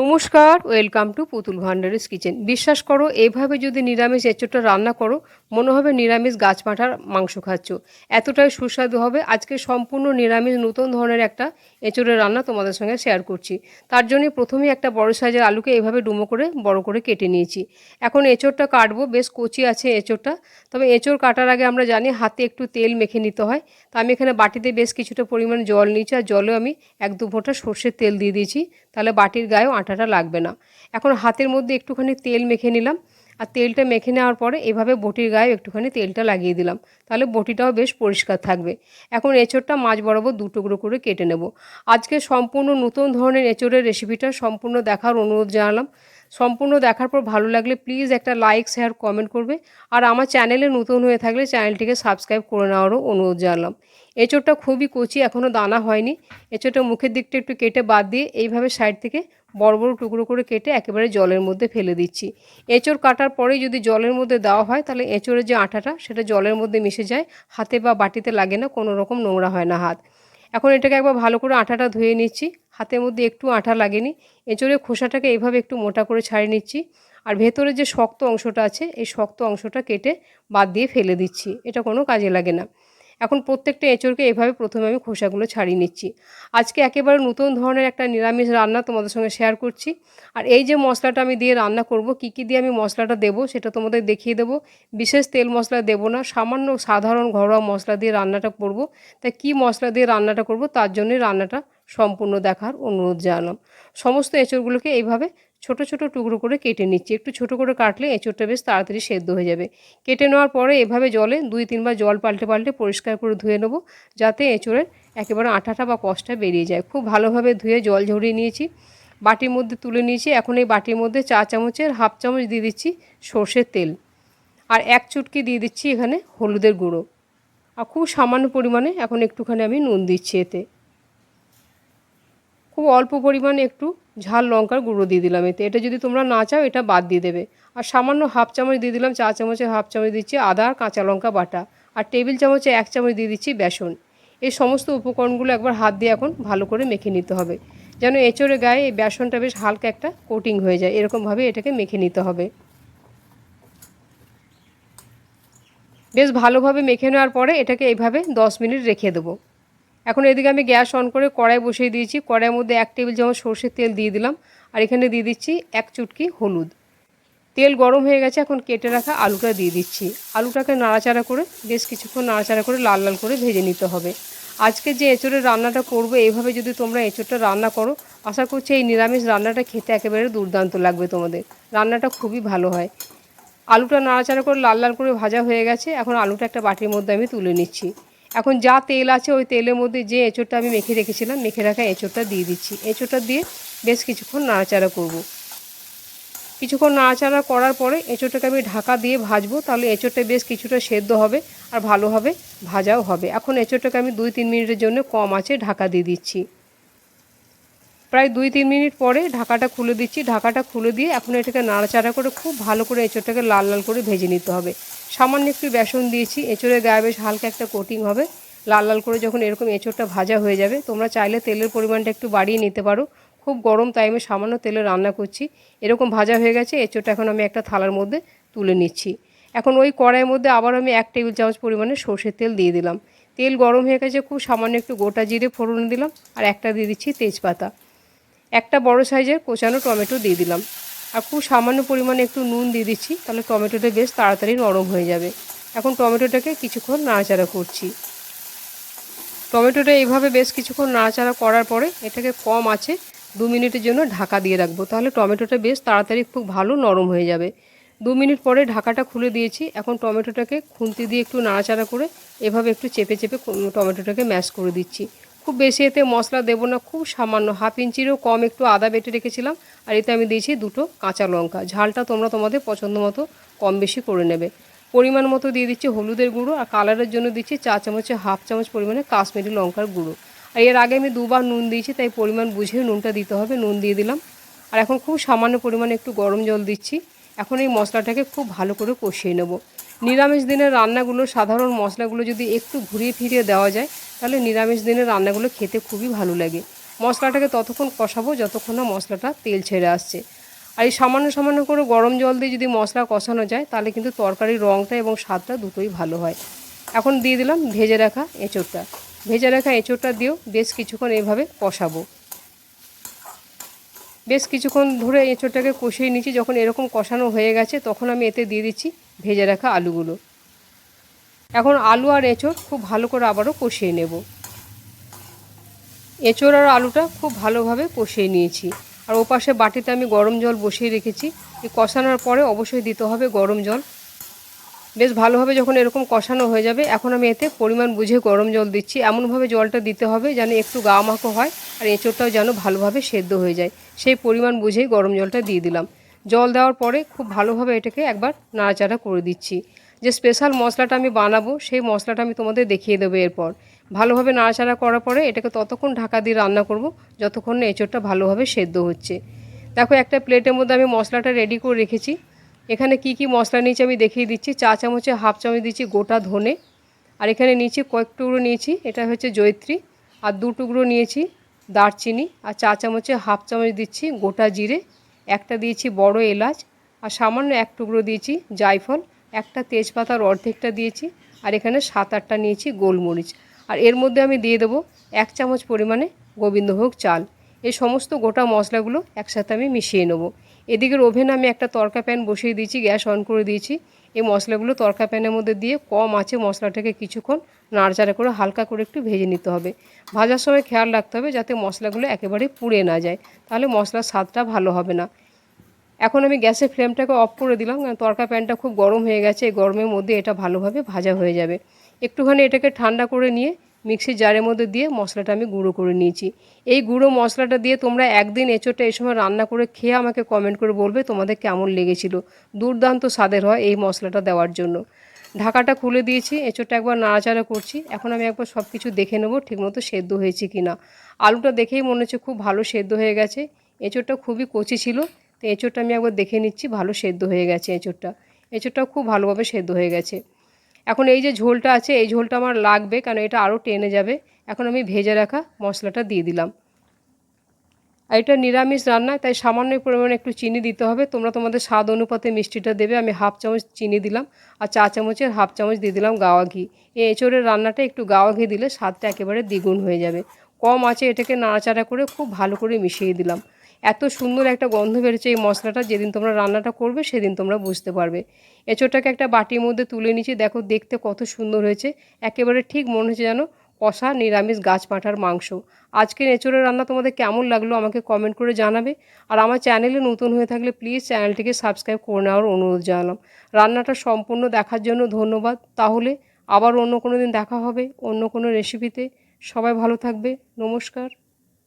নমস্কার, welcome to পুতুল ভান্ডারিস kitchen. বিশ্বাস করো, এভাবে যদি নিরামিষ এঁচোড়টা রান্না করো, মনে হবে নিরামিষ গাছপাঠার মাংস খাচ্ছ। এতটাই সুস্বাদু হবে। আজকে সম্পূর্ণ নিরামিষ নতুন ধরনের একটা এঁচোড়ের রান্না তোমাদের সঙ্গে শেয়ার করছি। তার জন্য প্রথমেই একটা বড় সাইজের আলুকে এভাবে ডুমো করে বড় করে কেটে নিয়েছি। এখন এঁচোড়টা কাটবো, বেশ কচি আছে এঁচোড়টা। তবে এঁচোড় কাটার আগে আমরা জানি হাতে একটু তেল মেখে নিতে হয়। তা আমি এখানে বাটিতে বেশ কিছুটা পরিমাণ জল নিয়েছি, আর জলে আমি এক দু ফোঁটা সর্ষের তেল দিয়ে দিয়েছি। তাহলে বাটির গায়েও আটাটা লাগবে না। এখন হাতের মধ্যে একটুখানি তেল মেখে নিলাম। আর তেলটা মেখে নেওয়ার পরে এভাবে বটির গায়ে একটুখানি তেলটা লাগিয়ে দিলাম। তাহলে বটিটাও বেশ পরিষ্কার থাকবে। এখন এঁচোড়টা মাছ বরাবর দু টুকরো করে কেটে নেব। আজকে সম্পূর্ণ নতুন ধরনের এঁচোড়ের রেসিপিটা সম্পূর্ণ দেখার অনুরোধ জানালাম। সম্পূর্ণ দেখার পর ভালো লাগলে প্লিজ একটা লাইক, শেয়ার, কমেন্ট করবে। আর আমার চ্যানেলে নতুন হয়ে থাকলে চ্যানেলটিকে সাবস্ক্রাইব করে নেওয়ারও অনুরোধ জানালাম। এঁচোড়টা খুবই কচি এখনও দানা হয়নি। এঁচোড়টা মুখের দিকটা একটু কেটে বাদ দিয়ে এইভাবে সাইড থেকে বড় বড় টুকরো করে কেটে একেবারে জলের মধ্যে ফেলে দিচ্ছি। এঁচোড় কাটার পরেই যদি জলের মধ্যে দেওয়া হয়, তাহলে এঁচোড়ের যে আটাটা সেটা জলের মধ্যে মিশে যায়। হাতে বা বাটিতে লাগে না, কোনো রকম নোংরা হয় না হাত। এখন এটাকে একবার ভালো করে আটাটা ধুয়ে নিচ্ছি। হাতের মধ্যে একটু আটা লাগেনি। এঁচোড়ের খোসাটাকে এইভাবে একটু মোটা করে ছাড়িয়ে নিচ্ছি। আর ভেতরে যে শক্ত অংশটা আছে, এই শক্ত অংশটা কেটে বাদ দিয়ে ফেলে দিচ্ছি। এটা কোনো কাজে লাগে না। এখন প্রত্যেকটা এঁচড়কে এভাবে প্রথমে আমি খোসাগুলো ছাড়িয়ে নিচ্ছি। আজকে একেবারে নতুন ধরনের একটা নিরামিষ রান্না তোমাদের সঙ্গে শেয়ার করছি। আর এই যে মশলাটা আমি দিয়ে রান্না করব, কি কি দিয়ে আমি মশলাটা দেবো সেটা তোমাদের দেখিয়ে দেবো। বিশেষ তেল মশলা দেবো না, সামান্য সাধারণ ঘরোয়া মশলা দিয়ে রান্নাটা করব। তাই কি মশলা দিয়ে রান্নাটা করব তার জন্যই রান্নাটা সম্পূর্ণ দেখার অনুরোধ জানালাম। সমস্ত এঁচড়গুলোকে এইভাবে ছোট ছোট টুকরো করে কেটে নিচ্ছি। একটু ছোট করে কাটলে এঁচড়টা বেশ তাড়াতাড়ি সেদ্ধ হয়ে যাবে। কেটে নেওয়ার পরে এভাবে জলে দুই তিনবার জল পাল্টে পাল্টে পরিষ্কার করে ধুয়ে নেব, যাতে এঁচড়ের একেবারে আঠাটা বা কষটা বেরিয়ে যায়। খুব ভালোভাবে ধুয়ে জল ঝরিয়ে নিয়েছি। বাটির মধ্যে তুলে নিয়েছি। এখন এই বাটির মধ্যে চা চামচের হাফ চামচ দিয়ে দিচ্ছি সর্ষের তেল। আর এক চুটকি দিয়ে দিচ্ছি এখানে হলুদের গুঁড়ো। আর খুব সামান্য পরিমাণে এখন একটুখানি আমি নুন দিচ্ছি এতে। খুব অল্প পরিমাণে একটু ঝাল লঙ্কার গুঁড়ো দিয়ে দিলাম এতে। এটা যদি তোমরা না চাও, এটা বাদ দিয়ে দেবে। আর সামান্য হাফ চামচ দিয়ে দিলাম চা চামচে, হাফ চামচ দিচ্ছি আদা আর কাঁচা লঙ্কা বাটা। আর টেবিল চামচে এক চামচ দিয়ে দিচ্ছি বেসন। এই সমস্ত উপকরণগুলো একবার হাত দিয়ে এখন ভালো করে মেখে নিতে হবে। যেন এঁচড়ে গায়ে এই বেসনটা বেশ হালকা একটা কোটিং হয়ে যায়। এরকমভাবে এটাকে মেখে নিতে হবে। বেশ ভালোভাবে মেখে নেওয়ার পরে এটাকে এইভাবে দশ মিনিট রেখে দেবো। এখন এদিকে আমি গ্যাস অন করে কড়াই বসিয়ে দিয়েছি। কড়াইয়ের মধ্যে এক টেবিল চামচ সর্ষের তেল দিয়ে দিলাম। আর এখানে দিয়ে দিচ্ছি এক চুটকি হলুদ। তেল গরম হয়ে গেছে, এখন কেটে রাখা আলুটা দিয়ে দিচ্ছি। আলুটাকে নাড়াচাড়া করে, বেশ কিছুক্ষণ নাড়াচাড়া করে লাল লাল করে ভেজে নিতে হবে। আজকে যে এঁচড়ের রান্নাটা করব এইভাবে যদি তোমরা এঁচড়টা রান্না করো, আশা করছি এই নিরামিষ রান্নাটা খেতে একেবারে দুর্দান্ত লাগবে তোমাদের। রান্নাটা খুবই ভালো হয়। আলুটা নাড়াচাড়া করে লাল লাল করে ভাজা হয়ে গেছে। এখন আলুটা একটা বাটির মধ্যে আমি তুলে নিচ্ছি। এখন যা তেল আছে ওই তেলের মধ্যে যে এঁচোড়টা আমি মেখে রেখেছিলাম, মেখে রাখা এঁচোড়টা দিয়ে দিচ্ছি। এঁচোড়টা দিয়ে বেশ কিছুক্ষণ নাড়াচাড়া করব। কিছুক্ষণ নাড়াচাড়া করার পরে এঁচোড়টাকে আমি ঢাকা দিয়ে ভাজবো, তাহলে এঁচোড়টা বেশ কিছুটা সেদ্ধ হবে আর ভালোভাবে ভাজাও হবে। এখন এঁচোড়টাকে আমি দুই তিন মিনিটের জন্য কম আছে ঢাকা দিয়ে দিচ্ছি। প্রায় দুই, তিন মিনিট পরে ঢাকাটা খুলে দিচ্ছি। ঢাকাটা খুলে দিয়ে এখন এটাকে নাড়াচাড়া করে খুব ভালো করে এঁচোড়টাকে লাল লাল করে ভেজে নিতে হবে। সামান্য একটু বেসন দিয়েছি। এঁচোড়ের গায়ে বেশ হালকা একটা কোটিং হবে। লাল লাল করে যখন এরকম এঁচোড়টা ভাজা হয়ে যাবে, তোমরা চাইলে তেলের পরিমাণটা একটু বাড়িয়ে নিতে পারো। খুব গরম টাইমে সামান্য তেলে রান্না করছি। এরকম ভাজা হয়ে গেছে। এঁচোড়টা এখন আমি একটা থালার মধ্যে তুলে নিচ্ছি। এখন ওই কড়াইয়ের মধ্যে আবার আমি এক টেবিল চামচ পরিমাণে সর্ষের তেল দিয়ে দিলাম। তেল গরম হয়ে গেছে। খুব সামান্য একটু গোটা জিরে ফোড়ন দিলাম আর একটা দিয়ে দিচ্ছি তেজপাতা। একটা বড় সাইজের কোচানো টমেটো দিয়ে দিলাম। আর খুব সামান্য পরিমাণে একটু নুন দিয়ে দিচ্ছি, তাহলে টমেটোটা বেশ তাড়াতাড়ি নরম হয়ে যাবে। এখন টমেটোটাকে কিছুক্ষণ নাড়াচাড়া করছি। টমেটোটা এইভাবে বেশ কিছুক্ষণ নাড়াচাড়া করার পরে এটাকে কম আছে দু মিনিটের জন্য ঢাকা দিয়ে রাখব, তাহলে টমেটোটা বেশ তাড়াতাড়ি খুব ভালো নরম হয়ে যাবে। দু মিনিট পরে ঢাকাটা খুলে দিয়েছি, এখন টমেটোটাকে খুন্তি দিয়ে একটু নাড়াচাড়া করে এভাবে একটু চেপে চেপে টমেটোটাকে ম্যাশ করে দিচ্ছি। খুব বেশি এতে মশলা দেবো না, খুব সামান্য। হাফ ইঞ্চিরও কম একটু আদা বেটে রেখেছিলাম, আর এতে আমি দিয়েছি দুটো কাঁচা লঙ্কা। ঝালটা তোমরা তোমাদের পছন্দ মতো কম বেশি করে নেবে। পরিমাণ মতো দিয়ে দিচ্ছি হলুদের গুঁড়ো, আর কালারের জন্য দিচ্ছি চা চামচে, হাফ চামচ পরিমাণে কাশ্মীরি লঙ্কার গুঁড়ো। আর এর আগে আমি দুবার নুন দিয়েছি, তাই পরিমাণ বুঝে নুনটা দিতে হবে, নুন দিয়ে দিলাম। আর এখন খুব সামান্য পরিমাণে একটু গরম জল দিচ্ছি। এখন এই মশলাটাকে খুব ভালো করে কষিয়ে নেব। নিরামিষ দিনের রান্নাগুলো, সাধারণ মশলাগুলো যদি একটু ঘুরিয়ে ফিরিয়ে দেওয়া যায়, তাহলে নিরামিষ দিনের রান্নাগুলো খেতে খুবই ভালো লাগে। মশলাটাকে ততক্ষণ কষাবো যতক্ষণ না মশলাটা তেল ছেড়ে আসছে। আর এই সামান্য সামান্য করে গরম জল দিয়ে যদি মশলা কষানো যায়, তাহলে কিন্তু তরকারির রঙটা এবং স্বাদটা দুটোই ভালো হয়। এখন দিয়ে দিলাম ভেজে রাখা এঁচোড়টা। ভেজে রাখা এঁচোড়টা দিয়েও বেশ কিছুক্ষণ এভাবে কষাবো। বেশ কিছুক্ষণ ধরে এঁচোড়টাকে কষিয়ে নিচ্ছি। যখন এরকম কষানো হয়ে গেছে, তখন আমি এতে দিয়ে দিচ্ছি ভেজে রাখা আলুগুলো। এখন আলু আর এঁচোড় খুব ভালো করে আবারও কষিয়ে নেব। এঁচোড় আর আলুটা খুব ভালোভাবে কষিয়ে নিয়েছি। আর ওপাশে বাটিতে আমি গরম জল বসিয়ে রেখেছি। এই কষানোর পরে অবশ্যই দিতে হবে গরম জল। বেশ ভালোভাবে যখন এরকম কষানো হয়ে যাবে, এখন আমি এতে পরিমাণ বুঝে গরম জল দিচ্ছি। এমনভাবে জলটা দিতে হবে যেন একটু গা মাখো হয় আর এঁচোড়টাও যেন ভালোভাবে সেদ্ধ হয়ে যায়। সেই পরিমাণ বুঝেই গরম জলটা দিয়ে দিলাম। জল দেওয়ার পরে খুব ভালোভাবে এটাকে একবার নাড়াচাড়া করে দিচ্ছি। যে স্পেশাল মশলাটা আমি বানাবো, সেই মশলাটা আমি তোমাদের দেখিয়ে দেবো এরপর। ভালোভাবে নাড়াচাড়া করার পরে এটাকে ততক্ষণ ঢাকা দিয়ে রান্না করব, যতক্ষণ না এঁচোড়টা ভালোভাবে সেদ্ধ হচ্ছে। দেখো, একটা প্লেটের মধ্যে আমি মশলাটা রেডি করে রেখেছি। এখানে কি কি মশলা নিয়েছি আমি দেখিয়ে দিচ্ছি। চা চামচে হাফ চামচ দিচ্ছি গোটা ধনে। আর এখানে নিয়েছি কয়েক টুকরো নিয়েছি, এটা হচ্ছে জৈত্রী আর দু টুকরো নিয়েছি দারচিনি। আর চা চামচে হাফ চামচ দিচ্ছি গোটা জিরে। একটা দিয়েছি বড় এলাচ, আর সামান্য এক টুকরো দিয়েছি জায়ফল, একটা তেজপাতার অর্ধেকটা দিয়েছি, আর এখানে সাত আটটা নিয়েছি গোলমরিচ। আর এর মধ্যে আমি দিয়ে দেবো এক চামচ পরিমাণে গোবিন্দভোগ চাল। এই সমস্ত গোটা মশলাগুলো একসাথে আমি মিশিয়ে নেব। এদিকের ওভেনে আমি একটা তরকা প্যান বসিয়ে দিয়েছি, গ্যাস অন করে দিয়েছি। এই মশলাগুলো তরকা প্যানের মধ্যে দিয়ে কম আছে মশলাটাকে কিছুক্ষণ নাড়চাড়া করে হালকা করে একটু ভেজে নিতে হবে। ভাজার সময় খেয়াল রাখতে হবে যাতে মশলাগুলো একেবারে পুড়ে না যায়, তাহলে মশলার স্বাদটা ভালো হবে না। এখন আমি গ্যাসের ফ্লেমটাকে অফ করে দিলাম, কারণ তরকা প্যানটা খুব গরম হয়ে গেছে, এই গরমের মধ্যে এটা ভালোভাবে ভাজা হয়ে যাবে। একটুখানি এটাকে ঠান্ডা করে নিয়ে মিক্সির জারের মধ্যে দিয়ে মশলাটা আমি গুঁড়ো করে নিয়েছি। এই গুঁড়ো মশলাটা দিয়ে তোমরা একদিন এঁচোড়টা এই সময় রান্না করে খেয়ে আমাকে কমেন্ট করে বলবে তোমাদের কেমন লেগেছিল। দুর্দান্ত স্বাদের হয় এই মশলাটা দেওয়ার জন্য। ঢাকাটা খুলে দিয়েছি, এঁচোড়টা একবার নাড়াচাড়া করছি। এখন আমি একবার সব কিছু দেখে নেব ঠিকমতো সেদ্ধ হয়েছে কি না আলুটা দেখেই মনে হচ্ছে খুব ভালো সেদ্ধ হয়ে গেছে। এঁচোড়টা খুবই কচি ছিল, তো এঁচোড়টা আমি একবার দেখে নিচ্ছি, ভালো সেদ্ধ হয়ে গেছে এঁচোড়টা। এঁচোড়টাও খুব ভালোভাবে সেদ্ধ হয়ে গেছে। এখন এই যে ঝোলটা আছে, এই ঝোলটা আমার লাগবে কারণ এটা আরও টেনে যাবে। এখন আমি ভেজে রাখা মশলাটা দিয়ে দিলাম। আর এটা নিরামিষ রান্না, তাই সামান্য পরিমাণে একটু চিনি দিতে হবে। তোমরা তোমাদের স্বাদ অনুপাতে মিষ্টিটা দেবে, আমি হাফ চামচ চিনি দিলাম আর চা চামচের হাফ চামচ দিয়ে দিলাম গাওয়া ঘি। এই এঁচোড়ের রান্নাটা একটু গাওয়া ঘি দিলে স্বাদটা একেবারে দ্বিগুণ হয়ে যাবে। কম আছে এটাকে নাড়াচাড়া করে খুব ভালো করে মিশিয়ে দিলাম। এত সুন্দর একটা গন্ধ বেরোচ্ছে এই মশলাটা, যেদিন তোমরা রান্নাটা করবে সেদিন তোমরা বুঝতে পারবে। এঁচোড়টাকে একটা বাটির মধ্যে তুলে নিচ্ছি দেখো দেখতে কত সুন্দর হয়েছে। একেবারে ঠিক মনে হচ্ছে যেন কষা নিরামিষ গাছ মাংস। আজকের এঁচোড়ের রান্না তোমাদের কেমন লাগল আমাকে কমেন্ট করে জানাবে। আর আমার চ্যানেলে নতুন হয়ে থাকলে প্লিজ চ্যানেলটিকে সাবস্ক্রাইব করে নেওয়ার অনুরোধ জানালাম। রান্নাটা সম্পূর্ণ দেখার জন্য ধন্যবাদ। তাহলে আবার অন্য কোনো দিন দেখা হবে, অন্য কোনো রেসিপিতে সবাই ভালো থাকবে। নমস্কার।